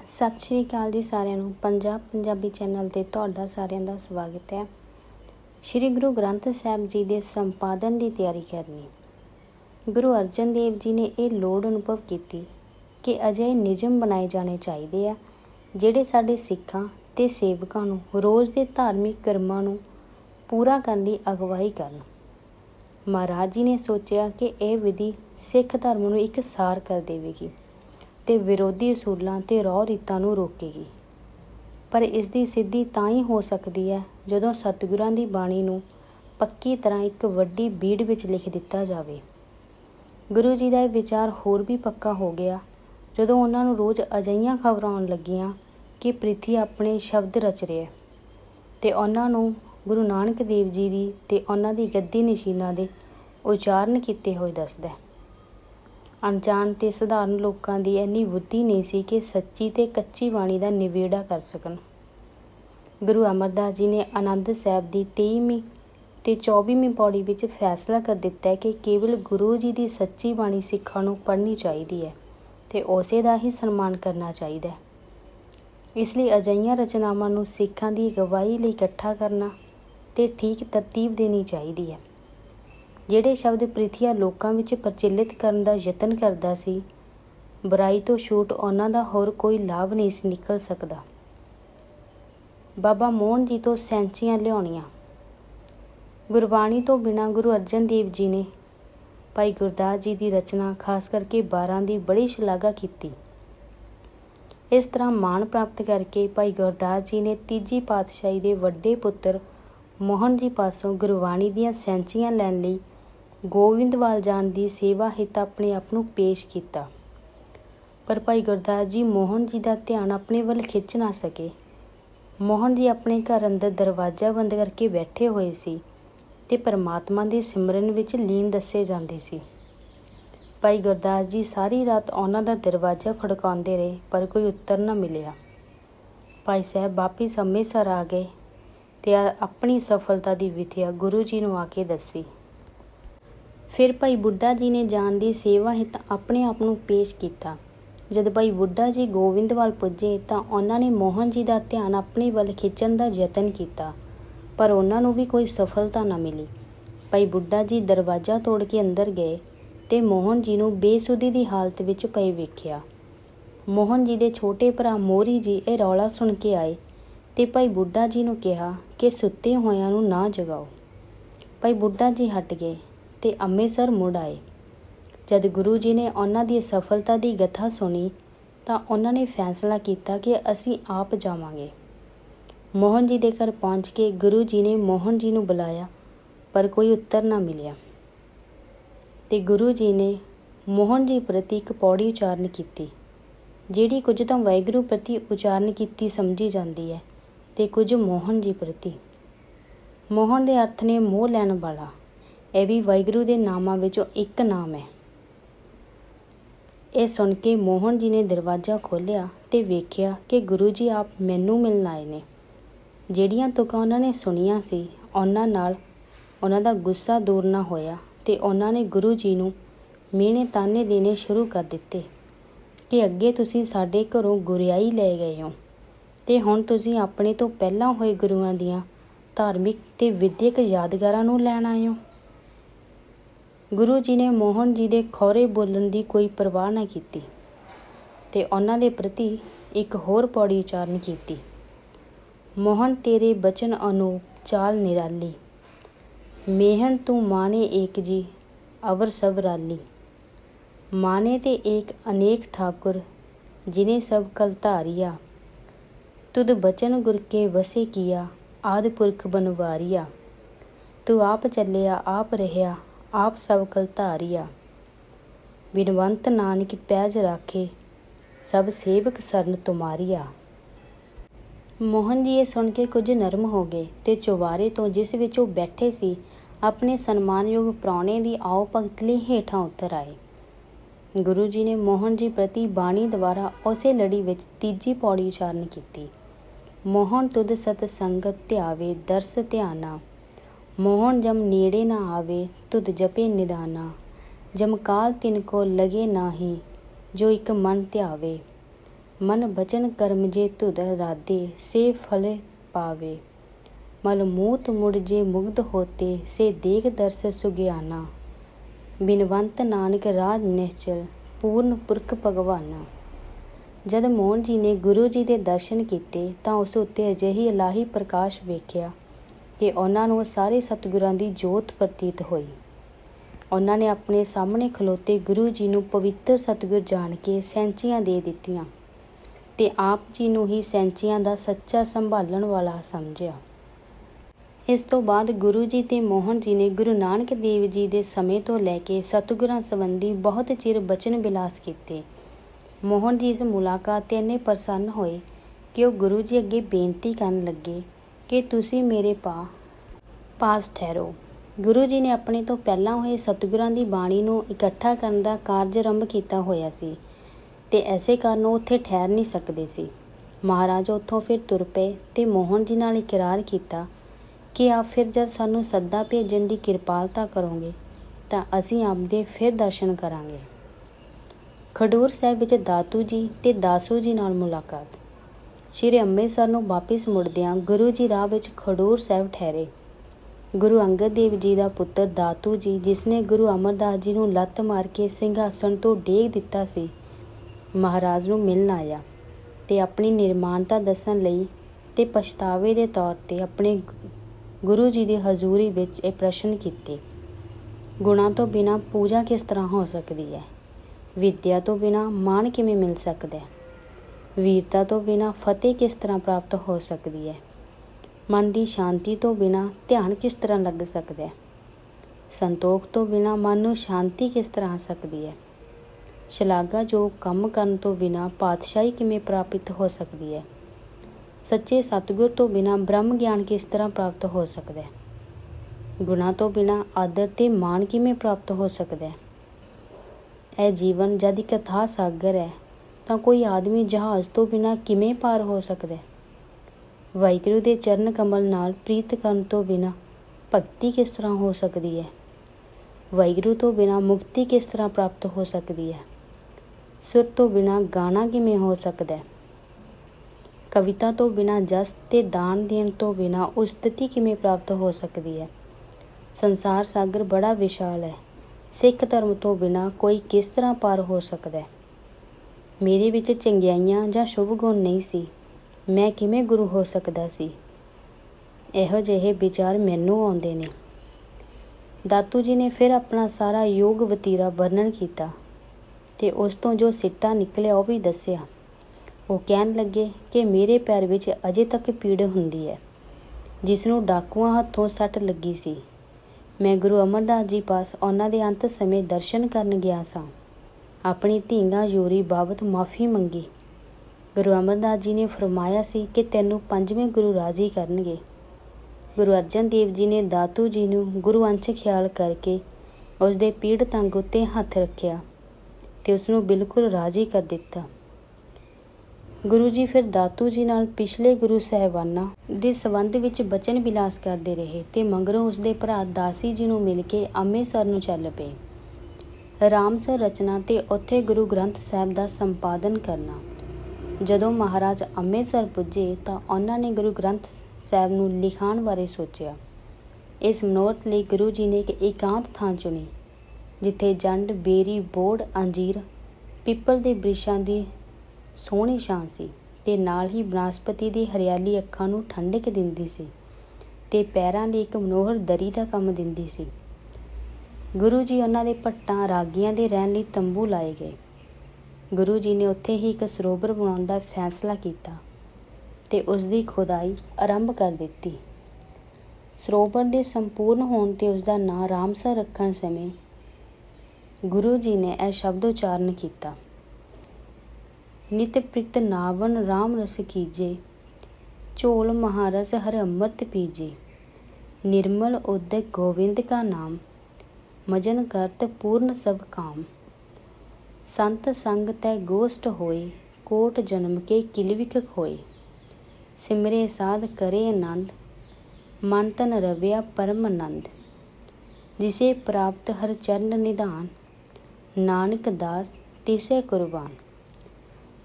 ਸਤਿ ਸ਼੍ਰੀ ਅਕਾਲ ਜੀ ਸਾਰਿਆਂ ਨੂੰ। ਪੰਜਾਬ ਪੰਜਾਬੀ ਚੈਨਲ ਤੇ ਤੁਹਾਡਾ ਸਾਰਿਆਂ ਦਾ ਸਵਾਗਤ ਹੈ। ਸ੍ਰੀ ਗੁਰੂ ਗ੍ਰੰਥ ਸਾਹਿਬ ਜੀ ਦੇ ਸੰਪਾਦਨ ਦੀ ਤਿਆਰੀ ਕਰਨੀ ਗੁਰੂ ਅਰਜਨ ਦੇਵ ਜੀ ਨੇ ਇਹ ਲੋੜ ਅਨੁਭਵ ਕੀਤੀ ਕਿ ਅਜਿਹੇ ਨਿਯਮ ਬਣਾਏ ਜਾਣੇ ਚਾਹੀਦੇ ਆ, ਜਿਹੜੇ ਸਾਡੇ ਸਿੱਖਾਂ ਤੇ ਸੇਵਕਾਂ ਨੂੰ ਰੋਜ਼ ਦੇ ਧਾਰਮਿਕ ਕਰਮਾਂ ਨੂੰ ਪੂਰਾ ਕਰਨ ਦੀ ਅਗਵਾਈ ਕਰਨ। ਮਹਾਰਾਜ ਜੀ ਨੇ ਸੋਚਿਆ ਕਿ ਇਹ ਵਿਧੀ ਸਿੱਖ ਧਰਮ ਨੂੰ ਇੱਕ ਸਾਰ ਕਰ ਦੇਵੇਗੀ। ਤੇ ਵਿਰੋਧੀ ਅਸੂਲਾਂ ਤੇ ਰਹੁ ਰੀਤਾਂ ਨੂੰ ਰੋਕੇਗੀ। ਪਰ ਇਸ ਦੀ ਸਿੱਧੀ ਤਾਂ ਹੀ ਹੋ ਸਕਦੀ ਹੈ ਜਦੋਂ ਸਤਿਗੁਰਾਂ ਦੀ ਬਾਣੀ ਨੂੰ ਪੱਕੀ ਤਰ੍ਹਾਂ ਇੱਕ ਵੱਡੀ ਬੀੜ ਵਿੱਚ ਲਿਖ ਦਿੱਤਾ ਜਾਵੇ। ਗੁਰੂ ਜੀ ਦਾ ਇਹ ਵਿਚਾਰ ਹੋਰ ਵੀ ਪੱਕਾ ਹੋ ਗਿਆ ਜਦੋਂ ਉਹਨਾਂ ਨੂੰ ਰੋਜ਼ ਅਜਿਹੀਆਂ ਖਬਰਾਂ ਆਉਣ ਲੱਗੀਆਂ ਕਿ ਪ੍ਰਿਥੀ ਆਪਣੇ ਸ਼ਬਦ ਰਚ ਰਿਹਾ ਤੇ ਉਹਨਾਂ ਨੂੰ ਗੁਰੂ ਨਾਨਕ ਦੇਵ ਜੀ ਦੀ ਤੇ ਉਹਨਾਂ ਦੀ ਗੱਦੀ ਨਸ਼ੀਨਾਂ ਦੇ ਉਚਾਰਨ ਕੀਤੇ ਹੋਏ ਦੱਸਦਾ ਹੈ। ਅਣਜਾਣ ਅਤੇ ਸਧਾਰਨ ਲੋਕਾਂ ਦੀ ਇੰਨੀ ਬੁੱਧੀ ਨਹੀਂ ਸੀ ਕਿ ਸੱਚੀ ਤੇ ਕੱਚੀ ਬਾਣੀ ਦਾ ਨਿਬੇੜਾ ਕਰ ਸਕਣ। ਗੁਰੂ ਅਮਰਦਾਸ ਜੀ ਨੇ ਆਨੰਦ ਸਾਹਿਬ ਦੀ 23ਵੀਂ ਤੇ 24ਵੀਂ ਪੌੜੀ ਵਿੱਚ ਫੈਸਲਾ ਕਰ ਦਿੱਤਾ ਹੈ ਕਿ ਕੇਵਲ ਗੁਰੂ ਜੀ ਦੀ ਸੱਚੀ ਬਾਣੀ ਸਿੱਖਾਂ ਨੂੰ ਪੜ੍ਹਨੀ ਚਾਹੀਦੀ ਹੈ ਤੇ ਉਸੇ ਦਾ ਹੀ ਸਨਮਾਨ ਕਰਨਾ ਚਾਹੀਦਾ ਹੈ। ਇਸ ਲਈ ਅਜਿਹੀਆਂ ਰਚਨਾਵਾਂ ਨੂੰ ਸਿੱਖਾਂ ਦੀ ਅਗਵਾਈ ਲਈ ਇਕੱਠਾ ਕਰਨਾ ਤੇ ਠੀਕ ਤਰਤੀਬ ਦੇਣੀ ਚਾਹੀਦੀ ਹੈ। ਜਿਹੜੇ ਸ਼ਬਦ ਪ੍ਰਿਥੀਆ ਲੋਕਾਂ ਵਿੱਚ ਪ੍ਰਚਲਿਤ ਕਰਨ ਦਾ ਯਤਨ ਕਰਦਾ ਸੀ, ਬੁਰਾਈ ਤੋਂ ਛੂਟ ਉਹਨਾਂ ਦਾ ਹੋਰ ਕੋਈ ਲਾਭ ਨਹੀਂ ਸੀ ਨਿਕਲ ਸਕਦਾ। ਬਾਬਾ ਮੋਹਨ ਜੀ ਤੋਂ ਸੈਂਚੀਆਂ ਲਿਆਉਣੀਆਂ। ਗੁਰਬਾਣੀ ਤੋਂ ਬਿਨਾਂ ਗੁਰੂ ਅਰਜਨ ਦੇਵ ਜੀ ਨੇ ਭਾਈ ਗੁਰਦਾਸ ਜੀ ਦੀ ਰਚਨਾ, ਖਾਸ ਕਰਕੇ 12 ਦੀ ਬੜੀ ਸ਼ਲਾਘਾ ਕੀਤੀ। ਇਸ ਤਰ੍ਹਾਂ ਮਾਣ ਪ੍ਰਾਪਤ ਕਰਕੇ ਭਾਈ ਗੁਰਦਾਸ ਜੀ ਨੇ ਤੀਜੀ ਪਾਤਸ਼ਾਹੀ ਦੇ ਵੱਡੇ ਪੁੱਤਰ ਮੋਹਨ ਜੀ ਪਾਸੋਂ ਗੁਰਬਾਣੀ ਦੀਆਂ ਸੈਂਚੀਆਂ ਲੈਣ ਲਈ ਗੋਬਿੰਦਵਾਲ ਜਾਣ ਦੀ ਸੇਵਾ ਹਿੱਤ ਆਪਣੇ ਆਪ ਨੂੰ ਪੇਸ਼ ਕੀਤਾ। ਪਰ ਭਾਈ ਗੁਰਦਾਸ ਜੀ, ਮੋਹਨ ਜੀ ਦਾ ਧਿਆਨ ਆਪਣੇ ਵੱਲ ਖਿੱਚ ਨਾ ਸਕੇ। ਮੋਹਨ ਜੀ ਆਪਣੇ ਘਰ ਅੰਦਰ ਦਰਵਾਜ਼ਾ ਬੰਦ ਕਰਕੇ ਬੈਠੇ ਹੋਏ ਸੀ ਤੇ ਪਰਮਾਤਮਾ ਦੇ ਸਿਮਰਨ ਵਿੱਚ ਲੀਨ ਦੱਸੇ ਜਾਂਦੇ ਸੀ। ਭਾਈ ਗੁਰਦਾਸ ਜੀ, ਸਾਰੀ ਰਾਤ ਉਹਨਾਂ ਦਾ ਦਰਵਾਜ਼ਾ ਖੜਕਾਉਂਦੇ ਰਹੇ, ਪਰ ਕੋਈ ਉੱਤਰ ਨਾ ਮਿਲਿਆ। ਭਾਈ ਸਾਹਿਬ ਵਾਪਿਸ ਅੰਮ੍ਰਿਤਸਰ ਆ ਗਏ ਤੇ ਆਪਣੀ ਸਫਲਤਾ ਦੀ ਵਿਥਿਆ ਗੁਰੂ ਜੀ ਨੂੰ ਆ ਕੇ ਦੱਸੀ। ਫਿਰ ਭਾਈ ਬੁੱਢਾ ਜੀ ਨੇ ਜਾਣ ਦੀ ਸੇਵਾ ਹਿੱਤ ਆਪਣੇ ਆਪ ਨੂੰ ਪੇਸ਼ ਕੀਤਾ। ਜਦ ਭਾਈ ਬੁੱਢਾ ਜੀ ਗੋਵਿੰਦਵਾਲ ਪੁੱਜੇ ਤਾਂ ਉਹਨਾਂ ਨੇ ਮੋਹਨ ਜੀ ਦਾ ਧਿਆਨ ਆਪਣੇ ਵੱਲ ਖਿੱਚਣ ਦਾ ਯਤਨ ਕੀਤਾ, ਪਰ ਉਹਨਾਂ ਨੂੰ ਵੀ ਕੋਈ ਸਫਲਤਾ ਨਾ ਮਿਲੀ। ਭਾਈ ਬੁੱਢਾ ਜੀ ਦਰਵਾਜ਼ਾ ਤੋੜ ਕੇ ਅੰਦਰ ਗਏ ਤੇ ਮੋਹਨ ਜੀ ਨੂੰ ਬੇਸੁੱਧੀ ਦੀ ਹਾਲਤ ਵਿੱਚ ਪਏ ਵੇਖਿਆ। ਮੋਹਨ ਜੀ ਦੇ ਛੋਟੇ ਭਰਾ ਮੋਰੀ ਜੀ ਇਹ ਰੌਲਾ ਸੁਣ ਕੇ ਆਏ ਤੇ ਭਾਈ ਬੁੱਢਾ ਜੀ ਨੂੰ ਕਿਹਾ ਕਿ ਸੁੱਤੇ ਹੋਇਆਂ ਨੂੰ ਨਾ ਜਗਾਓ। ਭਾਈ ਬੁੱਢਾ ਜੀ ਹਟ ਗਏ ਤੇ ਅੰਮ੍ਰਿਤਸਰ ਮੁੜ ਆਏ। ਜਦ ਗੁਰੂ ਜੀ ਨੇ ਉਹਨਾਂ ਦੀ ਸਫਲਤਾ ਦੀ ਗਥਾ ਸੁਣੀ, ਤਾਂ ਉਹਨਾਂ ਨੇ ਫੈਸਲਾ ਕੀਤਾ ਕਿ ਅਸੀਂ ਆਪ ਜਾਵਾਂਗੇ। ਮੋਹਨ ਜੀ ਦੇ ਘਰ ਪਹੁੰਚ ਕੇ ਗੁਰੂ ਜੀ ਨੇ ਮੋਹਨ ਜੀ ਨੂੰ ਬੁਲਾਇਆ, ਪਰ ਕੋਈ ਉੱਤਰ ਨਾ ਮਿਲਿਆ। ਤੇ ਗੁਰੂ ਜੀ ਨੇ ਮੋਹਨ ਜੀ ਪ੍ਰਤੀ ਇੱਕ ਪੌੜੀ ਉਚਾਰਨ ਕੀਤੀ, ਜਿਹੜੀ ਕੁਝ ਤਾਂ ਵਾਹਿਗੁਰੂ ਪ੍ਰਤੀ ਉਚਾਰਨ ਕੀਤੀ ਸਮਝੀ ਜਾਂਦੀ ਹੈ, ਤੇ ਕੁਝ ਮੋਹਨ ਜੀ ਪ੍ਰਤੀ। ਮੋਹਨ ਦੇ ਅਰਥ ਨੇ ਮੋਹ ਲੈਣ ਵਾਲਾ। ਇਹ ਵੀ ਵਾਹਿਗੁਰੂ ਦੇ ਨਾਮਾਂ ਵਿੱਚੋਂ ਇੱਕ ਨਾਮ ਹੈ। ਇਹ ਸੁਣ ਕੇ ਮੋਹਨ ਜੀ ਨੇ ਦਰਵਾਜ਼ਾ ਖੋਲ੍ਹਿਆ ਤੇ ਵੇਖਿਆ ਕਿ ਗੁਰੂ ਜੀ ਆਪ ਮੈਨੂੰ ਮਿਲਣ ਆਏ ਨੇ। ਜਿਹੜੀਆਂ ਤੁਕਾਂ ਉਹਨਾਂ ਨੇ ਸੁਣੀਆਂ ਸੀ, ਉਹਨਾਂ ਨਾਲ ਉਹਨਾਂ ਦਾ ਗੁੱਸਾ ਦੂਰ ਨਾ ਹੋਇਆ ਤੇ ਉਹਨਾਂ ਨੇ ਗੁਰੂ ਜੀ ਨੂੰ ਮਿਹਣੇ ਤਾਨੇ ਦੇਣੇ ਸ਼ੁਰੂ ਕਰ ਦਿੱਤੇ ਕਿ ਅੱਗੇ ਤੁਸੀਂ ਸਾਡੇ ਘਰੋਂ ਗੁਰਿਆਈ ਲੈ ਗਏ ਹੋ ਤੇ ਹੁਣ ਤੁਸੀਂ ਆਪਣੇ ਤੋਂ ਪਹਿਲਾਂ ਹੋਏ ਗੁਰੂਆਂ ਦੀਆਂ ਧਾਰਮਿਕ ਤੇ ਵਿਦਿਅਕ ਯਾਦਗਾਰਾਂ ਨੂੰ ਲੈਣ ਆਏ ਹੋ। ਗੁਰੂ ਜੀ ਨੇ ਮੋਹਨ ਜੀ ਦੇ ਖੌਰੇ ਬੋਲਣ ਦੀ ਕੋਈ ਪਰਵਾਹ ਨਾ ਕੀਤੀ ਤੇ ਉਹਨਾਂ ਦੇ ਪ੍ਰਤੀ ਇੱਕ ਹੋਰ ਪੌੜੀ ਉਚਾਰਨ ਕੀਤੀ। ਮੋਹਨ, ਤੇਰੇ ਬਚਨ ਅਨੂਪ, ਚਾਲ ਨਿਰਾਲੀ। ਮੇਹਨ ਤੂੰ ਮਾਨੇ ਏਕ ਜੀ, ਅਵਰ ਸਭ ਰਾਲੀ। ਮਾਨੇ ਤੇ ਏਕ ਅਨੇਕ ਠਾਕੁਰ, ਜਿਨੇ ਸਭ ਕਲ ਧਾਰਿਆ। ਤੁਧ ਬਚਨ ਗੁਰ ਕੇ ਵਸੇ ਕੀਆ, ਆਦਿ ਪੁਰਖ ਬਨਵਾਰੀਆ। ਤੂੰ ਆਪ ਚੱਲਿਆ, ਆਪ ਰਹਿਆ ਆਪ ਸਭ ਕਲ ਧਾਰਿਆ ਬਿਨਵੰਤ ਨਾਨਕ ਪੈਜ ਰਾਖੇ, ਸਭ ਸੇਵਕ ਸਰਨ ਤੁਮਾਰੀਆ ਮੋਹਨ ਜੀ ਇਹ ਸੁਣ ਕੇ ਕੁਝ ਨਰਮ ਹੋ ਗਏ ਤੇ ਚੁਵਾਰੇ ਤੋਂ ਜਿਸ ਵਿੱਚ ਉਹ ਬੈਠੇ ਸੀ, ਆਪਣੇ ਸਨਮਾਨਯੋਗ ਪ੍ਰਾਹੁਣੇ ਦੀ ਆਓ ਭਗਤ ਲਈ ਹੇਠਾਂ ਉਤਰ ਆਏ। ਗੁਰੂ ਜੀ ਨੇ ਮੋਹਨ ਜੀ ਪ੍ਰਤੀ ਬਾਣੀ ਦੁਆਰਾ ਉਸੇ ਲੜੀ ਵਿੱਚ ਤੀਜੀ ਪੌੜੀ ਉਚਾਰਨ ਕੀਤੀ। ਮੋਹਨ ਤੁਧ ਸਤ ਸੰਗਤ ਧਿਆਵੇ, ਦਰਸ ਧਿਆਨਾ। ਮੋਹਨ ਜਮ ਨੇੜੇ ਨਾ ਆਵੇ, ਤੁਧ ਜਪੇ ਨਿਦਾਨਾ। ਜਮ ਕਾਲ ਤਿਨ ਕੋ ਲਗੇ ਨਾਹੀ, ਜੋ ਇੱਕ ਮਨ ਧਿਆਵੇ। ਮਨ ਬਚਨ ਕਰਮ ਜੇ ਤੁਧ ਰਾਦੇ ਸੇ ਫਲ ਪਾਵੇ। ਮਲ ਮੂਤ ਮੁੜ ਜੇ ਮੁਗਧ ਹੋਤੇ, ਸੇ ਦੇਖ ਦਰਸ ਸੁਗਿਆਨਾ। ਬਿਨਵੰਤ ਨਾਨਕ ਰਾਜ ਨਿਸ਼ਚਲ, ਪੂਰਨ ਪੁਰਖ ਭਗਵਾਨਾ। ਜਦ ਮੋਹਨ ਜੀ ਨੇ ਗੁਰੂ ਜੀ ਦੇ ਦਰਸ਼ਨ ਕੀਤੇ, ਤਾਂ ਉਸ ਉੱਤੇ ਅਜਿਹੀ ਇਲਾਹੀ ਪ੍ਰਕਾਸ਼ ਵੇਖਿਆ ਕਿ ਉਹਨਾਂ ਨੂੰ ਸਾਰੇ ਸਤਿਗੁਰਾਂ ਦੀ ਜੋਤ ਪ੍ਰਤੀਤ ਹੋਈ। ਉਹਨਾਂ ਨੇ ਆਪਣੇ ਸਾਹਮਣੇ ਖਲੋਤੇ ਗੁਰੂ ਜੀ ਨੂੰ ਪਵਿੱਤਰ ਸਤਿਗੁਰ ਜਾਣ ਕੇ ਸੈਂਚੀਆਂ ਦੇ ਦਿੱਤੀਆਂ ਤੇ ਆਪ ਜੀ ਨੂੰ ਹੀ ਸੈਂਚੀਆਂ ਦਾ ਸੱਚਾ ਸੰਭਾਲਣ ਵਾਲਾ ਸਮਝਿਆ। ਇਸ ਤੋਂ ਬਾਅਦ ਗੁਰੂ ਜੀ ਤੇ ਮੋਹਨ ਜੀ ਨੇ ਗੁਰੂ ਨਾਨਕ ਦੇਵ ਜੀ ਦੇ ਸਮੇਂ ਤੋਂ ਲੈ ਕੇ ਸਤਿਗੁਰਾਂ ਸੰਬੰਧੀ ਬਹੁਤ ਚਿਰ ਬਚਨ ਵਿਲਾਸ ਕੀਤੇ। ਮੋਹਨ ਜੀ ਇਸ ਮੁਲਾਕਾਤ ਤੇ ਇੰਨੇ ਪ੍ਰਸੰਨ ਹੋਏ ਕਿ ਉਹ ਗੁਰੂ ਜੀ ਅੱਗੇ ਬੇਨਤੀ ਕਰਨ ਲੱਗੇ ਕਿ ਤੁਸੀਂ ਮੇਰੇ ਪਾ, ਪਾਸ ਠਹਿਰੋ। ਗੁਰੂ ਜੀ ਨੇ ਆਪਣੇ ਤੋਂ ਪਹਿਲਾਂ ਹੋਏ ਸਤਿਗੁਰਾਂ ਦੀ ਬਾਣੀ ਨੂੰ ਇਕੱਠਾ ਕਰਨ ਦਾ ਕਾਰਜ ਆਰੰਭ ਕੀਤਾ ਹੋਇਆ ਸੀ ਤੇ ਐਸੇ ਕਾਰਨ ਉਹ ਉੱਥੇ ਠਹਿਰ ਨਹੀਂ ਸਕਦੇ ਸੀ। ਮਹਾਰਾਜ ਉੱਥੋਂ ਫਿਰ ਤੁਰ ਪਏ ਤੇ ਮੋਹਨ ਜੀ ਨਾਲ ਇਕਰਾਰ ਕੀਤਾ ਕਿ ਆਪ ਫਿਰ ਜਦ ਸਾਨੂੰ ਸੱਦਾ ਭੇਜਣ ਦੀ ਕਿਰਪਾਲਤਾ ਕਰੋਗੇ ਤਾਂ ਅਸੀਂ ਆਪਦੇ ਫਿਰ ਦਰਸ਼ਨ ਕਰਾਂਗੇ। ਖਡੂਰ ਸਾਹਿਬ ਵਿੱਚ ਦਾਤੂ ਜੀ ਤੇ ਦਾਸੂ ਜੀ ਨਾਲ ਮੁਲਾਕਾਤ। ਸ਼੍ਰੀ ਅੰਮ੍ਰਿਤਸਰ ਨੂੰ ਵਾਪਿਸ ਮੁੜਦਿਆਂ ਗੁਰੂ ਜੀ ਰਾਹ ਵਿੱਚ ਖਡੂਰ ਸਾਹਿਬ ਠਹਿਰੇ। ਗੁਰੂ ਅੰਗਦ ਦੇਵ ਜੀ ਦਾ ਪੁੱਤਰ ਦਾਤੂ ਜੀ, ਜਿਸ ਨੇ ਗੁਰੂ ਅਮਰਦਾਸ ਜੀ ਨੂੰ ਲੱਤ ਮਾਰ ਕੇ ਸਿੰਘਾਸਣ ਤੋਂ ਡੇਗ ਦਿੱਤਾ ਸੀ, ਮਹਾਰਾਜ ਨੂੰ ਮਿਲਣ ਆਇਆ ਤੇ ਆਪਣੀ ਨਿਰਮਾਨਤਾ ਦੱਸਣ ਲਈ ਤੇ ਪਛਤਾਵੇ ਦੇ ਤੌਰ ਤੇ ਆਪਣੇ ਗੁਰੂ ਜੀ ਦੀ ਹਜ਼ੂਰੀ ਵਿੱਚ ਇਹ ਪ੍ਰਸ਼ਨ ਕੀਤੇ। ਗੁਣਾਂ ਤੋਂ ਬਿਨਾਂ ਪੂਜਾ ਕਿਸ ਤਰ੍ਹਾਂ ਹੋ ਸਕਦੀ ਹੈ? ਵਿਦਿਆ ਤੋਂ ਬਿਨਾਂ ਮਾਣ ਕਿਵੇਂ ਮਿਲ ਸਕਦਾ ਹੈ? ਵੀਰਤਾ ਤੋਂ ਬਿਨਾਂ ਫਤਿਹ ਕਿਸ ਤਰ੍ਹਾਂ ਪ੍ਰਾਪਤ ਹੋ ਸਕਦੀ ਹੈ? ਮਨ ਦੀ ਸ਼ਾਂਤੀ ਤੋਂ ਬਿਨਾਂ ਧਿਆਨ ਕਿਸ ਤਰ੍ਹਾਂ ਲੱਗ ਸਕਦਾ ਹੈ? ਸੰਤੋਖ ਤੋਂ ਬਿਨਾਂ ਮਨ ਨੂੰ ਸ਼ਾਂਤੀ ਕਿਸ ਤਰ੍ਹਾਂ ਆ ਸਕਦੀ ਹੈ? ਸ਼ਲਾਘਾ ਜੋ ਕੰਮ ਕਰਨ ਤੋਂ ਬਿਨਾਂ ਪਾਤਸ਼ਾਹੀ ਕਿਵੇਂ ਪ੍ਰਾਪਤ ਹੋ ਸਕਦੀ ਹੈ? ਸੱਚੇ ਸਤਿਗੁਰ ਤੋਂ ਬਿਨਾਂ ਬ੍ਰਹਮ ਗਿਆਨ ਕਿਸ ਤਰ੍ਹਾਂ ਪ੍ਰਾਪਤ ਹੋ ਸਕਦਾ ਹੈ? ਗੁਣਾ ਤੋਂ ਬਿਨਾਂ ਆਦਰ ਤੇ ਮਾਣ ਕਿਵੇਂ ਪ੍ਰਾਪਤ ਹੋ ਸਕਦਾ ਹੈ? ਇਹ ਜੀਵਨ ਜਦ ਇੱਕ ਸਾਗਰ ਹੈ ਤਾਂ ਕੋਈ ਆਦਮੀ ਜਹਾਜ਼ ਤੋਂ ਬਿਨਾਂ ਕਿਵੇਂ ਪਾਰ ਹੋ ਸਕਦਾ ਹੈ? ਵਾਹਿਗੁਰੂ ਦੇ ਚਰਨ ਕਮਲ ਨਾਲ ਪ੍ਰੀਤ ਕਰਨ ਤੋਂ ਬਿਨਾਂ ਭਗਤੀ ਕਿਸ ਤਰ੍ਹਾਂ ਹੋ ਸਕਦੀ ਹੈ? ਵਾਹਿਗੁਰੂ ਤੋਂ ਬਿਨਾਂ ਮੁਕਤੀ ਕਿਸ ਤਰ੍ਹਾਂ ਪ੍ਰਾਪਤ ਹੋ ਸਕਦੀ ਹੈ? ਸੁਰ ਤੋਂ ਬਿਨਾਂ ਗਾਣਾ ਕਿਵੇਂ ਹੋ ਸਕਦਾ ਹੈ? ਕਵਿਤਾ ਤੋਂ ਬਿਨਾਂ ਜਸ ਤੇ ਦਾਨ ਦੇਣ ਤੋਂ ਬਿਨਾਂ ਉਸਤਤੀ ਕਿਵੇਂ ਪ੍ਰਾਪਤ ਹੋ ਸਕਦੀ ਹੈ? ਸੰਸਾਰ ਸਾਗਰ ਬੜਾ ਵਿਸ਼ਾਲ ਹੈ। ਸਿੱਖ ਧਰਮ ਤੋਂ ਬਿਨਾਂ ਕੋਈ ਕਿਸ ਤਰ੍ਹਾਂ ਪਾਰ ਹੋ ਸਕਦਾ ਹੈ? ਮੇਰੇ ਵਿੱਚ ਚੰਗਿਆਈਆਂ ਜਾਂ ਸ਼ੁਭ ਗੁਣ ਨਹੀਂ ਸੀ। ਮੈਂ ਕਿਵੇਂ ਗੁਰੂ ਹੋ ਸਕਦਾ ਸੀ? ਇਹੋ ਜਿਹੇ ਵਿਚਾਰ ਮੈਨੂੰ ਆਉਂਦੇ ਨੇ। ਦਾਤੂ ਜੀ ਨੇ ਫਿਰ ਆਪਣਾ ਸਾਰਾ ਯੋਗ ਵਤੀਰਾ ਵਰਣਨ ਕੀਤਾ ਤੇ ਉਸ ਤੋਂ ਜੋ ਸਿੱਟਾ ਨਿਕਲਿਆ ਉਹ ਵੀ ਦੱਸਿਆ। ਉਹ ਕਹਿਣ ਲੱਗੇ ਕਿ ਮੇਰੇ ਪੈਰ ਵਿੱਚ ਅਜੇ ਤੱਕ ਪੀੜ ਹੁੰਦੀ ਹੈ, ਜਿਸ ਨੂੰ ਡਾਕੂਆਂ ਹੱਥੋਂ ਸੱਟ ਲੱਗੀ ਸੀ। ਮੈਂ ਗੁਰੂ ਅਮਰਦਾਸ ਜੀ ਪਾਸ ਉਹਨਾਂ ਦੇ ਅੰਤ ਸਮੇਂ ਦਰਸ਼ਨ ਕਰਨ ਗਿਆ ਸਾਂ। ਆਪਣੀ ਧੀਂਗਾ ਯੋਰੀ ਬਾਬਤ ਮਾਫੀ ਮੰਗੀ। ਗੁਰੂ ਅਮਰਦਾਸ ਜੀ ਨੇ ਫਰਮਾਇਆ ਸੀ ਕਿ ਤੈਨੂੰ ਪੰਜਵੇਂ ਗੁਰੂ ਰਾਜ਼ੀ ਕਰਨਗੇ। ਗੁਰੂ ਅਰਜਨ ਦੇਵ ਜੀ ਨੇ ਦਾਤੂ ਜੀ ਨੂੰ ਗੁਰੂ ਅੰਸ਼ ਖਿਆਲ ਕਰਕੇ ਉਸ ਦੇ ਪੀੜ ਤੰਗ ਉੱਤੇ ਹੱਥ ਰੱਖਿਆ ਤੇ ਉਸ ਨੂੰ ਬਿਲਕੁਲ ਰਾਜ਼ੀ ਕਰ ਦਿੱਤਾ। ਗੁਰੂ ਜੀ ਫਿਰ ਦਾਤੂ ਜੀ ਨਾਲ ਪਿਛਲੇ ਗੁਰੂ ਸਾਹਿਬਾਨਾਂ ਦੇ ਸੰਬੰਧ ਵਿੱਚ ਬਚਨ ਵਿਲਾਸ ਕਰਦੇ ਰਹੇ ਤੇ ਮਗਰੋਂ ਉਸ ਦੇ ਭਰਾ ਦਾਸੀ ਜੀ ਨੂੰ ਮਿਲ ਕੇ ਅੰਮ੍ਰਿਤਸਰ ਨੂੰ ਚੱਲ ਪਏ। ਰਾਮਸਰ ਰਚਨਾ ਤੇ ਉੱਥੇ ਗੁਰੂ ਗ੍ਰੰਥ ਸਾਹਿਬ ਦਾ ਸੰਪਾਦਨ ਕਰਨਾ। ਜਦੋਂ ਮਹਾਰਾਜ ਅੰਮ੍ਰਿਤਸਰ ਪੁੱਜੇ ਤਾਂ ਉਹਨਾਂ ਨੇ ਗੁਰੂ ਗ੍ਰੰਥ ਸਾਹਿਬ ਨੂੰ ਲਿਖਾਣ ਬਾਰੇ ਸੋਚਿਆ। ਇਸ ਮਨੋਰਥ ਲਈ ਗੁਰੂ ਜੀ ਨੇ ਇੱਕ ਇਕਾਂਤ ਥਾਂ ਚੁਣੀ, ਜਿੱਥੇ ਜੰਡ, ਬੇਰੀ, ਬੋੜ, ਅੰਜੀਰ, ਪਿੱਪਲ ਦੇ ਬ੍ਰਿਸ਼ਾਂ ਦੀ ਸੋਹਣੀ ਛਾਂ ਸੀ ਤੇ ਨਾਲ ਹੀ ਬਨਸਪਤੀ ਦੀ ਹਰਿਆਲੀ ਅੱਖਾਂ ਨੂੰ ਠੰਡਕ ਦਿੰਦੀ ਸੀ ਤੇ ਪੈਰਾਂ ਲਈ ਇੱਕ ਮਨੋਹਰ ਦਰੀ ਦਾ ਕੰਮ ਦਿੰਦੀ ਸੀ। ਗੁਰੂ ਜੀ ਉਹਨਾਂ ਦੇ ਭੱਟਾਂ ਰਾਗੀਆਂ ਦੇ ਰਹਿਣ ਲਈ ਤੰਬੂ ਲਾਏ ਗਏ। ਗੁਰੂ ਜੀ ਨੇ ਉੱਥੇ ਹੀ ਇੱਕ ਸਰੋਵਰ ਬਣਾਉਣ ਦਾ ਫੈਸਲਾ ਕੀਤਾ ਤੇ ਉਸ ਦੀ ਖੁਦਾਈ ਆਰੰਭ ਕਰ ਦਿੱਤੀ। ਸਰੋਵਰ ਦੇ ਸੰਪੂਰਨ ਹੋਣ ਤੇ ਉਸ ਦਾ ਨਾਂ ਰਾਮਸਰ ਰੱਖਣ ਸਮੇਂ ਗੁਰੂ ਜੀ ਨੇ ਇਹ ਸ਼ਬਦ ਉਚਾਰਨ ਕੀਤਾ। ਨਿਤਪ੍ਰਿਤ ਨਾਵਨ RAM ਰਸ ਕੀਜੇ, ਝੋਲ ਮਹਾਰਸ ਹਰ ਅੰਮ੍ਰਿਤ ਪੀਜੇ, ਨਿਰਮਲ ਉਦਕ ਗੋਵਿੰਦ ਕਾ ਨਾਮ। ਮਜਨ ਕਰਤ ਪੂਰਨ ਸਭ ਕਾਮ। ਸੰਤ ਸੰਗ ਤੈ ਗੋਸ਼ਟ ਹੋਏ, ਕੋਟ ਜਨਮ ਕੇ ਕਿਲਵਿਕ ਖੋਏ। ਸਿਮਰੇ ਸਾਧ ਕਰੇ ਆਨੰਦ ਮਨ ਤਨ ਰਵਿਆ ਪਰਮ ਆਨੰਦ ਜਿਸੇ ਪ੍ਰਾਪਤ ਹਰ ਚਰਨ ਨਿਧਾਨ, ਨਾਨਕ ਦਾਸ ਤਿਸੇ ਕੁਰਬਾਨ।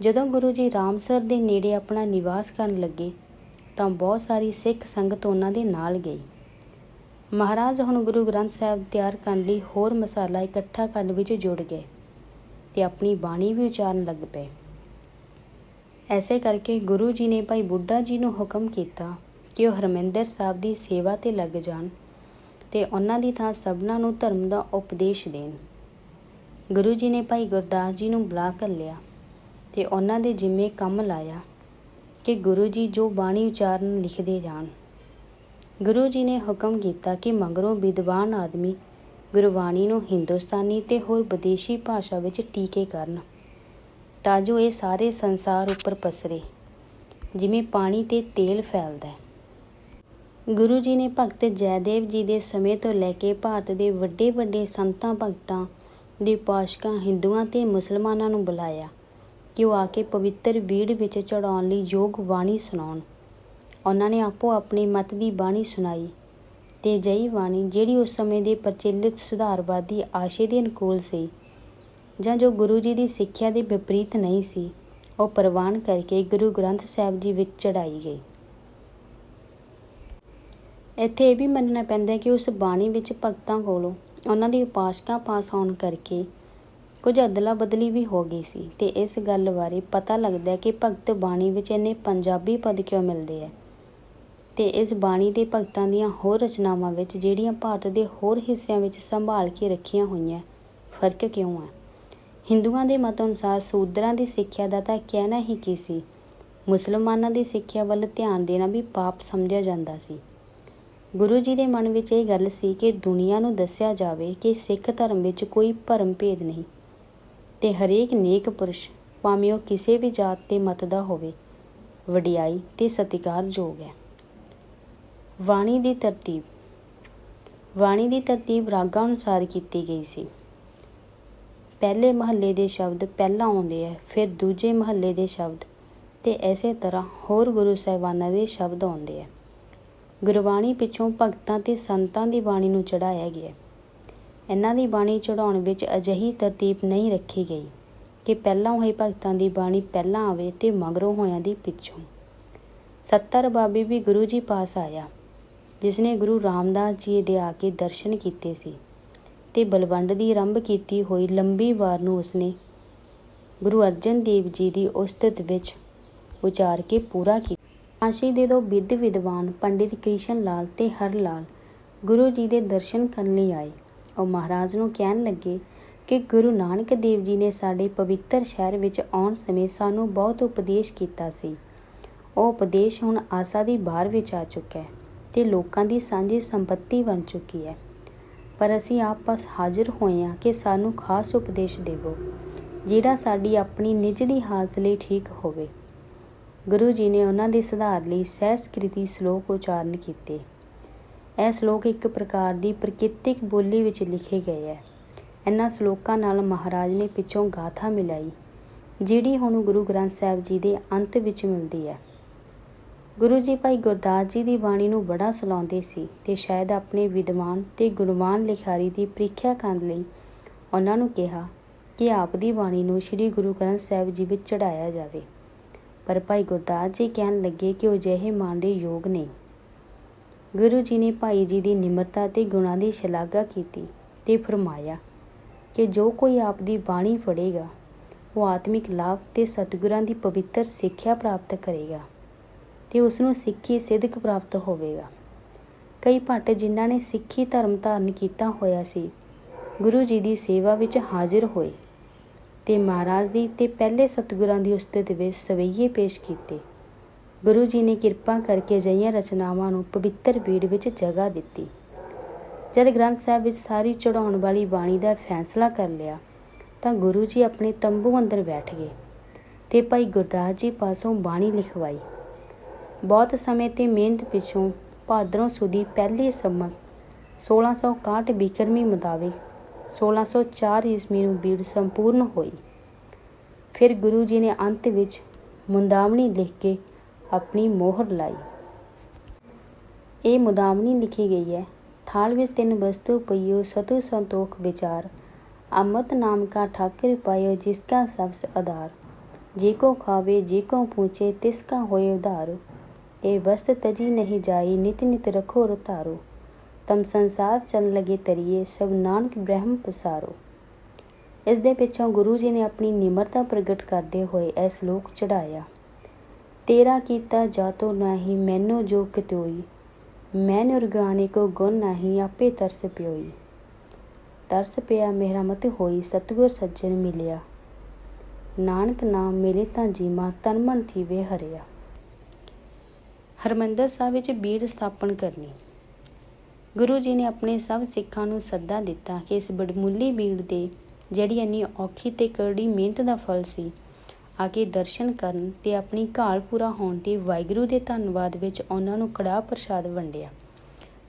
ਜਦੋਂ ਗੁਰੂ ਜੀ ਰਾਮਸਰ ਦੇ ਨੇੜੇ ਆਪਣਾ ਨਿਵਾਸ ਕਰਨ ਲੱਗੇ, ਤਾਂ ਬਹੁਤ ਸਾਰੀ ਸਿੱਖ ਸੰਗਤ ਉਹਨਾਂ ਦੇ ਨਾਲ ਗਈ। ਮਹਾਰਾਜ ਹੁਣ ਗੁਰੂ ਗ੍ਰੰਥ ਸਾਹਿਬ ਤਿਆਰ ਕਰਨ ਲਈ ਹੋਰ ਮਸਾਲਾ ਇਕੱਠਾ ਕਰਨ ਵਿੱਚ ਜੁੜ ਗਏ ਤੇ ਆਪਣੀ ਬਾਣੀ ਵੀ ਉਚਾਰਨ ਲੱਗ ਪਏ। ਐਸੇ ਕਰਕੇ ਗੁਰੂ ਜੀ ਨੇ ਭਾਈ ਬੁੱਢਾ ਜੀ ਨੂੰ ਹੁਕਮ ਕੀਤਾ ਕਿ ਉਹ ਹਰਮਿੰਦਰ ਸਾਹਿਬ ਦੀ ਸੇਵਾ ਤੇ ਲੱਗ ਜਾਣ ਤੇ ਉਹਨਾਂ ਦੀ ਥਾਂ ਸਭਨਾਂ ਨੂੰ ਧਰਮ ਦਾ ਉਪਦੇਸ਼ ਦੇਣ। ਗੁਰੂ ਜੀ ਨੇ ਭਾਈ ਗੁਰਦਾਸ ਜੀ ਨੂੰ ਬੁਲਾ ਕਰ ਲਿਆ ਤੇ ਉਹਨਾਂ ਦੇ ਜਿੰਮੇ ਕੰਮ ਲਾਇਆ ਕਿ ਗੁਰੂ ਜੀ ਜੋ ਬਾਣੀ ਉਚਾਰਨ ਲਿਖਦੇ ਜਾਣ। ਗੁਰੂ ਜੀ ਨੇ ਹੁਕਮ ਕੀਤਾ ਕਿ ਮਗਰੋਂ ਵਿਦਵਾਨ ਆਦਮੀ ਗੁਰਬਾਣੀ ਨੂੰ ਹਿੰਦੁਸਤਾਨੀ ਤੇ ਹੋਰ ਵਿਦੇਸ਼ੀ ਭਾਸ਼ਾ ਵਿੱਚ ਟੀਕੇ ਕਰਨ, ਤਾਂ ਜੋ ਇਹ ਸਾਰੇ ਸੰਸਾਰ ਉੱਪਰ ਪਸਰੇ, ਜਿਵੇਂ ਪਾਣੀ ਤੇ ਤੇਲ ਫੈਲਦਾ ਹੈ। ਗੁਰੂ ਜੀ ਨੇ ਭਗਤ ਜੈਦੇਵ ਜੀ ਦੇ ਸਮੇਂ ਤੋਂ ਲੈ ਕੇ ਭਾਰਤ ਦੇ ਵੱਡੇ ਵੱਡੇ ਸੰਤਾਂ, ਭਗਤਾਂ ਦੇ ਪਾਸ਼ਕਾਂ ਹਿੰਦੂਆਂ ਤੇ ਮੁਸਲਮਾਨਾਂ ਨੂੰ ਬੁਲਾਇਆ ਕਿ ਉਹ ਆ ਕੇ ਪਵਿੱਤਰ ਵੀੜ ਵਿੱਚ ਚੜਾਉਣ ਲਈ ਯੋਗ ਬਾਣੀ ਸੁਣਾਉਣ। ਉਹਨਾਂ ਨੇ ਆਪੋ ਆਪਣੀ ਮਤ ਦੀ ਬਾਣੀ ਸੁਣਾਈ ਤੇ ਅਜਿਹੀ ਬਾਣੀ, ਜਿਹੜੀ ਉਸ ਸਮੇਂ ਦੇ ਪ੍ਰਚਲਿਤ ਸੁਧਾਰਵਾਦੀ ਆਸ਼ੇ ਦੇ ਅਨੁਕੂਲ ਸੀ ਜਾਂ ਜੋ ਗੁਰੂ ਜੀ ਦੀ ਸਿੱਖਿਆ ਦੇ ਵਿਪਰੀਤ ਨਹੀਂ ਸੀ, ਉਹ ਪ੍ਰਵਾਨ ਕਰਕੇ ਗੁਰੂ ਗ੍ਰੰਥ ਸਾਹਿਬ ਜੀ ਵਿੱਚ ਚੜਾਈ ਗਈ। ਇੱਥੇ ਇਹ ਵੀ ਮੰਨਣਾ ਪੈਂਦਾ ਕਿ ਉਸ ਬਾਣੀ ਵਿੱਚ ਭਗਤਾਂ ਕੋਲੋਂ ਉਹਨਾਂ ਦੀ ਉਪਾਸ਼ਕਾਂ ਪਾਸ ਆਉਣ ਕਰਕੇ ਕੁਝ ਅਦਲਾ ਬਦਲੀ ਵੀ ਹੋ ਗਈ ਸੀ ਤੇ ਇਸ ਗੱਲ ਬਾਰੇ ਪਤਾ ਲੱਗਦਾ ਕਿ ਭਗਤ ਬਾਣੀ ਵਿੱਚ ਇੰਨੇ ਪੰਜਾਬੀ ਪਦ ਕਿਉਂ ਮਿਲਦੇ ਆ ਤੇ ਇਸ ਬਾਣੀ ਦੇ ਭਗਤਾਂ ਦੀਆਂ ਹੋਰ ਰਚਨਾਵਾਂ ਵਿੱਚ ਜਿਹੜੀਆਂ ਭਾਰਤ ਦੇ ਹੋਰ ਹਿੱਸਿਆਂ ਵਿੱਚ ਸੰਭਾਲ ਕੇ ਰੱਖੀਆਂ ਹੋਈਆਂ, ਫ਼ਰਕ ਕਿਉਂ ਹੈ ਹਿੰਦੂਆਂ ਦੇ ਮਤ ਅਨੁਸਾਰ ਸੂਦਰਾਂ ਦੀ ਸਿੱਖਿਆ ਦਾ ਤਾਂ ਕਹਿਣਾ ਹੀ ਕੀ ਸੀ? ਮੁਸਲਮਾਨਾਂ ਦੀ ਸਿੱਖਿਆ ਵੱਲ ਧਿਆਨ ਦੇਣਾ ਵੀ ਪਾਪ ਸਮਝਿਆ ਜਾਂਦਾ ਸੀ। ਗੁਰੂ ਜੀ ਦੇ ਮਨ ਵਿੱਚ ਇਹ ਗੱਲ ਸੀ ਕਿ ਦੁਨੀਆ ਨੂੰ ਦੱਸਿਆ ਜਾਵੇ ਕਿ ਸਿੱਖ ਧਰਮ ਵਿੱਚ ਕੋਈ ਭਰਮ ਭੇਦ ਨਹੀਂ ਤੇ ਹਰੇਕ ਨੇਕ ਪੁਰਸ਼, ਭਾਵੇਂ ਉਹ ਕਿਸੇ ਵੀ ਜਾਤ ਤੇ ਮਤ ਦਾ ਹੋਵੇ, ਵਡਿਆਈ ਤੇ ਸਤਿਕਾਰਯੋਗ ਹੈ। ਬਾਣੀ ਦੀ ਤਰਤੀਬ। ਬਾਣੀ ਦੀ ਤਰਤੀਬ ਰਾਗਾਂ ਅਨੁਸਾਰ ਕੀਤੀ ਗਈ ਸੀ। ਪਹਿਲੇ ਮਹੱਲੇ ਦੇ ਸ਼ਬਦ ਪਹਿਲਾਂ ਆਉਂਦੇ ਹੈ ਫਿਰ ਦੂਜੇ ਮਹੱਲੇ ਦੇ ਸ਼ਬਦ ਤੇ ਐਸੇ ਤਰ੍ਹਾਂ ਹੋਰ ਗੁਰੂ ਸਾਹਿਬਾਨਾਂ ਦੇ ਸ਼ਬਦ ਆਉਂਦੇ ਹੈ ਗੁਰਬਾਣੀ ਪਿੱਛੋਂ ਭਗਤਾਂ ਤੇ ਸੰਤਾਂ ਦੀ ਬਾਣੀ ਨੂੰ ਚੜਾਇਆ ਗਿਆ। ਇਹਨਾਂ ਦੀ ਬਾਣੀ ਚੜਾਉਣ ਵਿੱਚ ਅਜਿਹੀ ਤਰਤੀਬ ਨਹੀਂ ਰੱਖੀ ਗਈ ਕਿ ਪਹਿਲਾਂ ਹੋਏ ਭਗਤਾਂ ਦੀ ਬਾਣੀ ਪਹਿਲਾਂ ਆਵੇ ਤੇ ਮਗਰੋਂ ਹੋਇਆਂ ਦੀ ਪਿੱਛੋਂ। ਸੱਤਰ ਬਾਬੇ ਵੀ ਗੁਰੂ ਜੀ ਪਾਸ ਆਇਆ। ਜਿਸ ਨੇ ਗੁਰੂ ਰਾਮਦਾਸ ਜੀ ਦੇ ਆ ਕੇ ਦਰਸ਼ਨ ਕੀਤੇ ਸੀ ਤੇ ਬਲਵੰਡ ਦੀ ਆਰੰਭ ਕੀਤੀ ਹੋਈ ਲੰਬੀ ਵਾਰ ਨੂੰ ਉਸਨੇ ਗੁਰੂ ਅਰਜਨ ਦੇਵ ਜੀ ਦੀ ਉਸਤਤ ਵਿੱਚ ਉਚਾਰ ਕੇ ਪੂਰਾ ਕੀਤਾ। ਕਾਸ਼ੀ ਦੇ ਦੋ ਵਿਦ ਵਿਦਵਾਨ ਪੰਡਿਤ ਕ੍ਰਿਸ਼ਨ ਲਾਲ ਤੇ ਹਰ ਲਾਲ ਗੁਰੂ ਜੀ ਦੇ ਦਰਸ਼ਨ ਕਰਨ ਲਈ ਆਏ। ਉਹ ਮਹਾਰਾਜ ਨੂੰ ਕਹਿਣ ਲੱਗੇ ਕਿ ਗੁਰੂ ਨਾਨਕ ਦੇਵ ਜੀ ਨੇ ਸਾਡੇ ਪਵਿੱਤਰ ਸ਼ਹਿਰ ਵਿੱਚ ਆਉਣ ਸਮੇਂ ਸਾਨੂੰ ਬਹੁਤ ਉਪਦੇਸ਼ ਕੀਤਾ ਸੀ। ਉਹ ਉਪਦੇਸ਼ ਹੁਣ ਆਸਾ ਦੀ ਬਾਹਰ ਵਿੱਚ ਆ ਚੁੱਕਾ ਹੈ। ਅਤੇ ਲੋਕਾਂ ਦੀ ਸਾਂਝੀ ਸੰਪਤੀ ਬਣ ਚੁੱਕੀ ਹੈ। ਪਰ ਅਸੀਂ ਆਪ ਬਸ ਹਾਜ਼ਰ ਹੋਏ ਹਾਂ ਕਿ ਸਾਨੂੰ ਖਾਸ ਉਪਦੇਸ਼ ਦੇਵੋ, ਜਿਹੜਾ ਸਾਡੀ ਆਪਣੀ ਨਿੱਜ ਦੀ ਹਾਲਤ ਲਈ ਠੀਕ ਹੋਵੇ। ਗੁਰੂ ਜੀ ਨੇ ਉਹਨਾਂ ਦੇ ਸੁਧਾਰ ਲਈ ਸਹਿਸਕ੍ਰਿਤੀ ਸ਼ਲੋਕ ਉਚਾਰਨ ਕੀਤੇ। ਇਹ ਸ਼ਲੋਕ ਇੱਕ ਪ੍ਰਕਾਰ ਦੀ ਪ੍ਰਕਿਰਤਿਕ ਬੋਲੀ ਵਿੱਚ ਲਿਖੇ ਗਏ ਹੈ। ਇਹਨਾਂ ਸ਼ਲੋਕਾਂ ਨਾਲ ਮਹਾਰਾਜ ਨੇ ਪਿੱਛੋਂ ਗਾਥਾ ਮਿਲਾਈ, ਜਿਹੜੀ ਹੁਣ ਗੁਰੂ ਗ੍ਰੰਥ ਸਾਹਿਬ ਜੀ ਦੇ ਅੰਤ ਵਿੱਚ ਮਿਲਦੀ ਹੈ। ਗੁਰੂ ਜੀ ਭਾਈ ਗੁਰਦਾਸ ਜੀ ਦੀ ਬਾਣੀ ਨੂੰ ਬੜਾ ਸਲਾਉਂਦੇ ਸੀ ਤੇ ਸ਼ਾਇਦ ਆਪਣੇ ਵਿਦਵਾਨ ਤੇ ਗੁਣਵਾਨ ਲਿਖਾਰੀ ਦੀ ਪ੍ਰੀਖਿਆ ਕਰਨ ਲਈ ਉਹਨਾਂ ਨੂੰ ਕਿਹਾ ਕਿ ਆਪ ਦੀ ਬਾਣੀ ਨੂੰ ਸ੍ਰੀ ਗੁਰੂ ਗ੍ਰੰਥ ਸਾਹਿਬ ਜੀ ਵਿੱਚ ਚੜਾਇਆ ਜਾਵੇ। ਪਰ ਭਾਈ ਗੁਰਦਾਸ ਜੀ ਕਹਿਣ ਲੱਗੇ ਕਿ ਉਹ ਜਿਹੇ ਮਾਨ ਦੇ ਯੋਗ ਨਹੀਂ। ਗੁਰੂ ਜੀ ਨੇ ਭਾਈ ਜੀ ਦੀ ਨਿਮਰਤਾ ਤੇ ਗੁਣਾਂ ਦੀ ਸ਼ਲਾਘਾ ਕੀਤੀ ਤੇ ਫਰਮਾਇਆ ਕਿ ਜੋ ਕੋਈ ਆਪ ਦੀ ਬਾਣੀ ਪੜ੍ਹੇਗਾ, ਉਹ ਆਤਮਿਕ ਲਾਭ ਤੇ ਸਤਿਗੁਰਾਂ ਦੀ ਪਵਿੱਤਰ ਸਿੱਖਿਆ ਪ੍ਰਾਪਤ ਕਰੇਗਾ। ਤੇ ਉਸ ਨੂੰ ਸਿੱਖੀ ਸਿੱਧਕ ਪ੍ਰਾਪਤ ਹੋਵੇਗਾ। ਕਈ ਭੱਟ ਜਿਨ੍ਹਾਂ ਨੇ ਸਿੱਖੀ ਧਰਮ ਧਾਰਨ ਕੀਤਾ ਹੋਇਆ ਸੀ, ਗੁਰੂ ਜੀ ਦੀ ਸੇਵਾ ਵਿੱਚ ਹਾਜ਼ਰ ਹੋਏ ਤੇ ਮਹਾਰਾਜ ਦੀ ਤੇ ਪਹਿਲੇ ਸਤਿਗੁਰਾਂ ਦੀ ਉਸਤਤ ਵਿੱਚ ਸਵਈਏ ਪੇਸ਼ ਕੀਤੇ। ਗੁਰੂ ਜੀ ਨੇ ਕਿਰਪਾ ਕਰਕੇ ਅਜਿਹੀਆਂ ਰਚਨਾਵਾਂ ਨੂੰ ਪਵਿੱਤਰ ਬੀੜ ਵਿੱਚ ਜਗ੍ਹਾ ਦਿੱਤੀ। ਜਦ ਗ੍ਰੰਥ ਸਾਹਿਬ ਵਿੱਚ ਸਾਰੀ ਚੜਾਉਣ ਵਾਲੀ ਬਾਣੀ ਦਾ ਫੈਸਲਾ ਕਰ ਲਿਆ, ਤਾਂ ਗੁਰੂ ਜੀ ਆਪਣੇ ਤੰਬੂ ਅੰਦਰ ਬੈਠ ਗਏ ਤੇ ਭਾਈ ਗੁਰਦਾਸ ਜੀ ਪਾਸੋਂ ਬਾਣੀ ਲਿਖਵਾਈ। ਬਹੁਤ ਸਮੇਂ ਤੇ ਮਿਹਨਤ ਪਿੱਛੋਂ ਭਾਦਰੋਂ ਸੁਦੀ ਪਹਿਲੀ ਸੰਮਤ 1661 ਬਿਕਰਮੀ ਮੁਤਾਬਿਕ 1604 ਈਸਵੀ ਨੂੰ ਬੀੜ ਸੰਪੂਰਨ ਹੋਈ। ਫਿਰ ਗੁਰੂ ਜੀ ਨੇ ਅੰਤ ਵਿੱਚ ਮੁੰਦਾਵਣੀ ਲਿਖ ਕੇ ਆਪਣੀ ਮੋਹਰ ਲਾਈ। ਇਹ ਮੁਦਾਵਣੀ ਲਿਖੀ ਗਈ ਹੈ। ਥਾਲ ਵਿੱਚ ਤਿੰਨ ਵਸਤੂ ਪਈਓ, ਸਤੂ ਸੰਤੋਖ ਵਿਚਾਰ। ਅੰਮ੍ਰਿਤ ਨਾਮ ਕਾ ਠਾਕਰ ਪਾਇਓ ਜਿਸਕਾ ਸਬਸ ਆਧਾਰ। ਜੇ ਕੋ ਖਾਵੇ, ਜੇ ਕੋ ਪੂਛੇ ਤਿਸ ਕਾ ਹੋਏ ਉਧਾਰ। ਇਹ ਵਸਤ ਤਜੀ ਨਹੀਂ ਜਾਈ, ਨਿਤ ਨਿਤ ਰਖੋ ਰਤਾਰੋ ਤਮ ਸੰਸਾਰ ਚਲ ਲਗੇ ਤਰੀਏ, ਸਭ ਨਾਨਕ ਬ੍ਰਹਮ ਪਸਾਰੋ। ਇਸ ਦੇ ਪਿੱਛੋਂ ਗੁਰੂ ਜੀ ਨੇ ਆਪਣੀ ਨਿਮਰਤਾ ਪ੍ਰਗਟ ਕਰਦੇ ਹੋਏ ਇਹ ਸ਼ਲੋਕ ਚੜਾਇਆ ਤੇਰਾ ਕੀਤਾ ਜਾਤੋ ਨਾਹੀ, ਮੈਨੂੰ ਜੋ ਕਿਤੋਈ ਮੈਂ ਨਿਰਗਾਨੇ ਕੋ ਗੁਣ ਨਾਹੀ, ਆਪੇ ਤਰਸ ਪਿਓਈ। ਤਰਸ ਪਿਆ ਮੇਰਾ ਮਤ ਹੋਈ, ਸਤਗੁਰ ਸੱਜਣ ਮਿਲਿਆ। ਨਾਨਕ ਨਾਮ ਮਿਲੇ ਤਾਂ ਜੀਮਾ, ਤਨ ਮਨ ਥੀਵੇ ਹਰਿਆ। ਹਰਮੰਦਰ ਸਾਹਿਬ ਵਿੱਚ ਬੀੜ ਸਥਾਪਨ ਕਰਨੀ। ਗੁਰੂ ਜੀ ਨੇ ਆਪਣੇ ਸਭ ਸਿੱਖਾਂ ਨੂੰ ਸੱਦਾ ਦਿੱਤਾ ਕਿ ਇਸ ਬੜਮੁੱਲੀ ਬੀੜ ਦੇ ਜਿਹੜੀ ਇੰਨੀ ਔਖੀ ਤੇ ਕਰੜੀ ਮਿਹਨਤ ਦਾ ਫਲ ਸੀ, ਆ ਕੇ ਦਰਸ਼ਨ ਕਰਨ ਤੇ ਆਪਣੀ ਘਾਲ ਪੂਰਾ ਹੋਣ ਤੇ ਵਾਹਿਗੁਰੂ ਦੇ ਧੰਨਵਾਦ ਵਿੱਚ ਉਹਨਾਂ ਨੂੰ ਕੜਾਹ ਪ੍ਰਸ਼ਾਦ ਵੰਡਿਆ।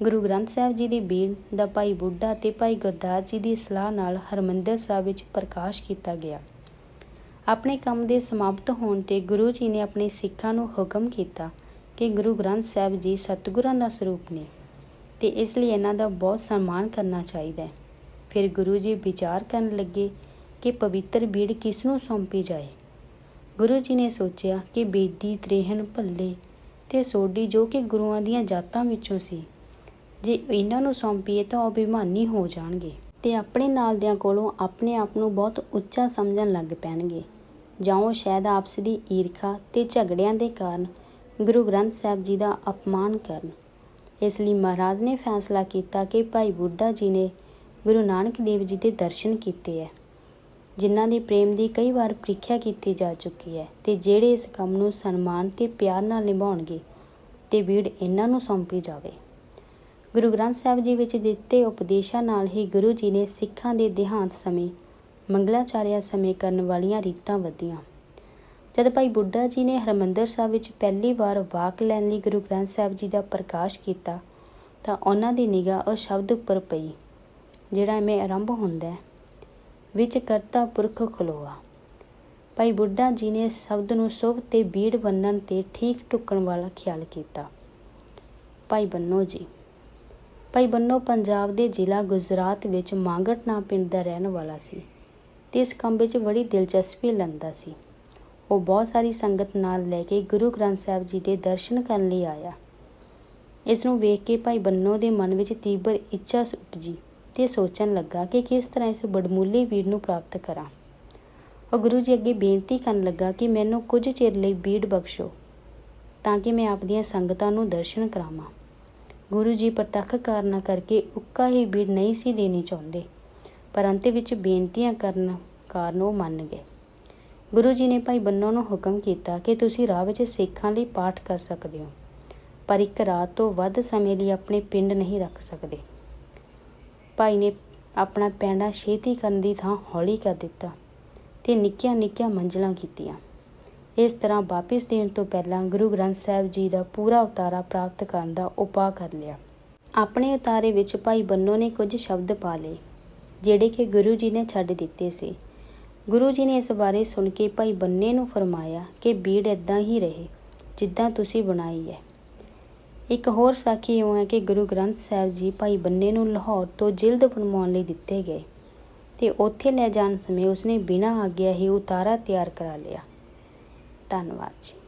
ਗੁਰੂ ਗ੍ਰੰਥ ਸਾਹਿਬ ਜੀ ਦੀ ਬੀੜ ਦਾ ਭਾਈ ਬੁੱਢਾ ਤੇ ਭਾਈ ਗੁਰਦਾਸ ਜੀ ਦੀ ਸਲਾਹ ਨਾਲ ਹਰਮੰਦਰ ਸਾਹਿਬ ਵਿੱਚ ਪ੍ਰਕਾਸ਼ ਕੀਤਾ ਗਿਆ। ਆਪਣੇ ਕੰਮ ਦੇ ਸਮਾਪਤ ਹੋਣ ਤੇ ਗੁਰੂ ਜੀ ਨੇ ਆਪਣੇ ਸਿੱਖਾਂ ਨੂੰ ਹੁਕਮ ਕੀਤਾ ਕਿ ਗੁਰੂ ਗ੍ਰੰਥ ਸਾਹਿਬ ਜੀ ਸਤਿਗੁਰਾਂ ਦਾ ਸਰੂਪ ਨੇ ਤੇ ਇਸ ਲਈ ਇਹਨਾਂ ਦਾ ਬਹੁਤ ਸਨਮਾਨ ਕਰਨਾ ਚਾਹੀਦਾ ਹੈ। ਫਿਰ ਗੁਰੂ ਜੀ ਵਿਚਾਰ ਕਰਨ ਲੱਗੇ ਕਿ ਪਵਿੱਤਰ ਬੀੜ ਕਿਸ ਨੂੰ ਸੌਂਪੀ ਜਾਏ। ਗੁਰੂ ਜੀ ਨੇ ਸੋਚਿਆ ਕਿ ਬੇਦੀ ਤ੍ਰੇਹਨ ਭੱਲੇ ਤੇ ਸੋਢੀ ਜੋ ਕਿ ਗੁਰੂਆਂ ਦੀਆਂ ਜਾਤਾਂ ਵਿੱਚੋਂ ਸੀ, ਜੇ ਇਹਨਾਂ ਨੂੰ ਸੌਂਪੀਏ ਤਾਂ ਉਹ ਅਭਿਮਾਨੀ ਹੋ ਜਾਣਗੇ ਤੇ ਆਪਣੇ ਨਾਲ ਦਿਆਂ ਕੋਲੋਂ ਆਪਣੇ ਆਪ ਨੂੰ ਬਹੁਤ ਉੱਚਾ ਸਮਝਣ ਲੱਗ ਪੈਣਗੇ। ਜਾਂ ਉਹ ਸ਼ਾਇਦ ਆਪਸ ਦੀ ਈਰਖਾ ਤੇ ਝਗੜਿਆਂ ਦੇ ਕਾਰਨ ਗੁਰੂ ਗ੍ਰੰਥ ਸਾਹਿਬ ਜੀ ਦਾ ਅਪਮਾਨ ਕਰਨ। ਇਸ ਲਈ ਮਹਾਰਾਜ ਨੇ ਫੈਸਲਾ ਕੀਤਾ ਕਿ ਭਾਈ ਬੁੱਢਾ ਜੀ ਨੇ ਗੁਰੂ ਨਾਨਕ ਦੇਵ ਜੀ ਦੇ ਦਰਸ਼ਨ ਕੀਤੇ ਹੈ, ਜਿਨ੍ਹਾਂ ਦੇ ਪ੍ਰੇਮ ਦੀ ਕਈ ਵਾਰ ਪ੍ਰੀਖਿਆ ਕੀਤੀ ਜਾ ਚੁੱਕੀ ਹੈ ਤੇ ਜਿਹੜੇ ਇਸ ਕੰਮ ਨੂੰ ਸਨਮਾਨ ਤੇ ਪਿਆਰ ਨਾਲ ਨਿਭਾਉਣਗੇ ਤੇ ਵੀੜ ਇਹਨਾਂ ਨੂੰ ਸੌਂਪੀ ਜਾਵੇ। ਗੁਰੂ ਗ੍ਰੰਥ ਸਾਹਿਬ ਜੀ ਵਿੱਚ ਦਿੱਤੇ ਉਪਦੇਸ਼ਾਂ ਨਾਲ ਹੀ ਗੁਰੂ ਜੀ ਨੇ ਸਿੱਖਾਂ ਦੇ ਦੇਹਾਂਤ ਸਮੇਂ, ਮੰਗਲਾਚਾਰਿਆ ਸਮੇਂ ਕਰਨ ਵਾਲੀਆਂ ਰੀਤਾਂ ਵਧੀਆਂ। ਜਦ ਭਾਈ ਬੁੱਢਾ ਜੀ ਨੇ ਹਰਮੰਦਰ ਸਾਹਿਬ ਵਿੱਚ ਪਹਿਲੀ ਵਾਰ ਵਾਕ ਲੈਣ ਲਈ ਗੁਰੂ ਗ੍ਰੰਥ ਸਾਹਿਬ ਜੀ ਦਾ ਪ੍ਰਕਾਸ਼ ਕੀਤਾ, ਤਾਂ ਉਹਨਾਂ ਦੀ ਨਿਗਾਹ ਉਹ ਸ਼ਬਦ ਉੱਪਰ ਪਈ, ਜਿਹੜਾ ਐਵੇਂ ਆਰੰਭ ਹੁੰਦਾ ਹੈ, ਵਿੱਚ ਕਰਤਾ ਪੁਰਖ ਖਲੋਆ। ਭਾਈ ਬੁੱਢਾ ਜੀ ਨੇ ਸ਼ਬਦ ਨੂੰ ਸੁਭ ਤੇ ਬੀੜ ਬੰਨਣ ਤੇ ਠੀਕ ਟੁਕਣ ਵਾਲਾ ਖਿਆਲ ਕੀਤਾ। ਭਾਈ ਬੰਨੋ ਜੀ, ਭਾਈ ਬੰਨੋ ਪੰਜਾਬ ਦੇ ਜ਼ਿਲ੍ਹਾ ਗੁਜਰਾਤ ਵਿੱਚ ਮਾਂਗਟ ਨਾਂ ਪਿੰਡ ਦਾ ਰਹਿਣ ਵਾਲਾ ਸੀ, ਤੇ ਇਸ ਕੰਮ ਵਿੱਚ ਬੜੀ ਦਿਲਚਸਪੀ ਲੈਂਦਾ ਸੀ। ਉਹ ਬਹੁਤ ਸਾਰੀ ਸੰਗਤ ਨਾਲ ਲੈ ਕੇ ਗੁਰੂ ਗ੍ਰੰਥ ਸਾਹਿਬ ਜੀ ਦੇ ਦਰਸ਼ਨ ਕਰਨ ਲਈ ਆਇਆ। ਇਸ ਨੂੰ ਵੇਖ ਕੇ ਭਾਈ ਬੰਨੋ ਦੇ ਮਨ ਵਿੱਚ ਤੀਬਰ ਇੱਛਾ ਉਪਜੀ ਤੇ ਸੋਚਣ ਲੱਗਾ ਕਿ ਕਿਸ ਤਰ੍ਹਾਂ ਇਸ ਬੜਮੁੱਲੀ ਵੀਰ ਨੂੰ ਪ੍ਰਾਪਤ ਕਰਾਂ। ਉਹ ਗੁਰੂ ਜੀ ਅੱਗੇ ਬੇਨਤੀ ਕਰਨ ਲੱਗਾ ਕਿ ਮੈਨੂੰ ਕੁਝ ਚਿਰ ਲਈ ਬੀੜ ਬਖਸ਼ੋ ਤਾਂ ਕਿ ਮੈਂ ਆਪਦੀਆਂ ਸੰਗਤਾਂ ਨੂੰ ਦਰਸ਼ਨ ਕਰਾਵਾਂ। ਗੁਰੂ ਜੀ ਪ੍ਰਤੱਖ ਕਾਰਨਾ ਕਰਕੇ ਉੱਕਾ ਹੀ ਬੀੜ ਨਹੀਂ ਸੀ ਦੇਣੀ ਚਾਹੁੰਦੇ, ਪਰ ਅੰਤ ਵਿੱਚ ਬੇਨਤੀਆਂ ਕਰਨ ਕਾਰਨ ਉਹ ਮੰਨ ਗਏ। ਗੁਰੂ ਜੀ ਨੇ ਭਾਈ ਬੰਨੋ ਨੂੰ ਹੁਕਮ ਕੀਤਾ ਕਿ ਤੁਸੀਂ ਰਾਹ ਵਿੱਚ ਸਿੱਖਾਂ ਲਈ ਪਾਠ ਕਰ ਸਕਦੇ ਹੋ, ਪਰ ਇੱਕ ਰਾਤ ਤੋਂ ਵੱਧ ਸਮੇਂ ਲਈ ਆਪਣੇ ਪਿੰਡ ਨਹੀਂ ਰੱਖ ਸਕਦੇ। ਭਾਈ ਨੇ ਆਪਣਾ ਪੈਂਡਾ ਛੇਤੀ ਕਰਨ ਦੀ ਥਾਂ ਹੌਲੀ ਕਰ ਦਿੱਤਾ ਤੇ ਨਿੱਕੀਆਂ ਨਿੱਕੀਆਂ ਮੰਜ਼ਲਾਂ ਕੀਤੀਆਂ। ਇਸ ਤਰ੍ਹਾਂ ਵਾਪਿਸ ਦੇਣ ਤੋਂ ਪਹਿਲਾਂ ਗੁਰੂ ਗ੍ਰੰਥ ਸਾਹਿਬ ਜੀ ਦਾ ਪੂਰਾ ਉਤਾਰਾ ਪ੍ਰਾਪਤ ਕਰਨ ਦਾ ਉਪਾਅ ਕਰ ਲਿਆ। ਆਪਣੇ ਉਤਾਰੇ ਵਿੱਚ ਭਾਈ ਬੰਨੋ ਨੇ ਕੁਝ ਸ਼ਬਦ ਪਾ ਲਏ, ਜਿਹੜੇ ਕਿ ਗੁਰੂ ਜੀ ਨੇ ਛੱਡ ਦਿੱਤੇ ਸੀ। ਗੁਰੂ ਜੀ ਨੇ ਇਸ ਬਾਰੇ ਸੁਣ ਕੇ ਭਾਈ ਬੰਨੇ ਨੂੰ ਫਰਮਾਇਆ ਕਿ ਬੀੜ ਇਦਾਂ ਹੀ ਰਹੇ, ਜਿੱਦਾਂ ਤੁਸੀਂ ਬਣਾਈ ਹੈ। ਇੱਕ ਹੋਰ ਸਾਖੀ ਇਉਂ ਹੈ ਕਿ ਗੁਰੂ ਗ੍ਰੰਥ ਸਾਹਿਬ ਜੀ ਭਾਈ ਬੰਨੇ ਨੂੰ ਲਾਹੌਰ ਤੋਂ ਜਿਲਦ ਬਣਵਾਉਣ ਲਈ ਦਿੱਤੇ ਗਏ ਤੇ ਉੱਥੇ ਲੈ ਜਾਣ ਸਮੇਂ ਉਸਨੇ ਬਿਨਾਂ ਆਗਿਆ ਹੀ ਉਤਾਰਾ ਤਿਆਰ ਕਰਾ ਲਿਆ। ਧੰਨਵਾਦ ਜੀ।